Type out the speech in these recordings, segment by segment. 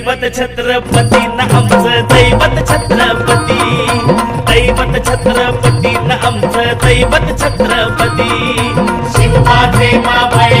दैवत छत्रपती न आमचं दैवत छत्रपती. दैवत छत्रपती न आमचं दैवत छत्रपती. शिवबाचे माबळे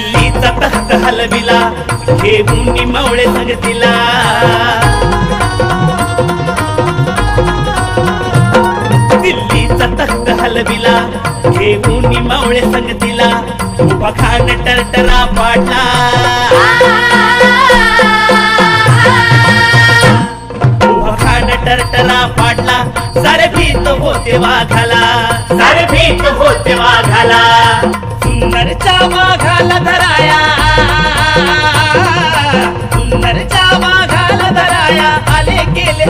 दिल्लीचा तख्त हलविला घेऊन मवळे संगतीला दिल्लीचा तख्त हलविला घेऊन मावळे संगतीला उभा खान टरटरा पाडला. उभा खान टरटरा पाडला. सारे भीत होते वाघाला. सारे भीत होते वाघाला. सुंदरच्या वाघा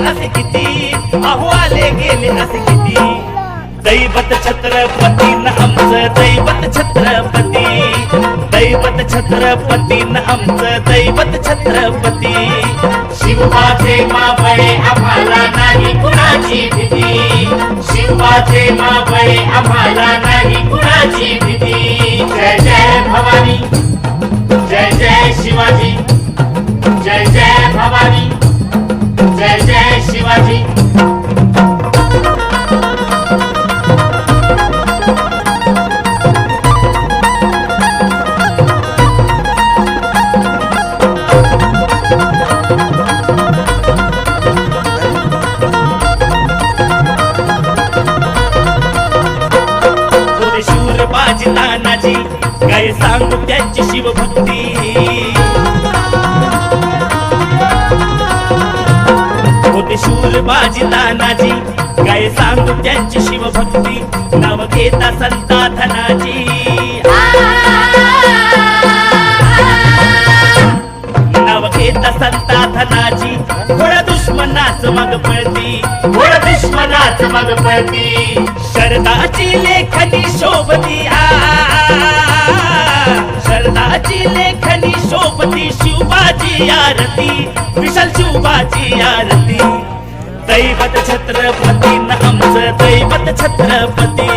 असे किती अहो आले गेले असे किती दैवत छत्रपती न आमचं दैवत छत्रपती. दैवत छत्रपती न आमचं दैवत छत्रपती. शिवाचे मावळे आम्हाला नाही कुणाची भीती. शिवाचे मावळे आम्हाला नाही कुणाची भीती माझी तानाजी काय सांगू त्यांची शिवभक्ती? होते शूर बाजी तानाजी काय सांगू त्यांची शिवभक्ती? नाव घेता संता धनाजी नाव घेता संता धनाजी थोड्या दुश्मनाच मग लक्ष्मणाच दुश्मनाच शरदाची लेखनी शोभती आ. शरदाची लेखनी शोभती शिवबाची आरती. विशाल शिवबाची आरती. दैवत छत्रपती न दैवत छत्रपती.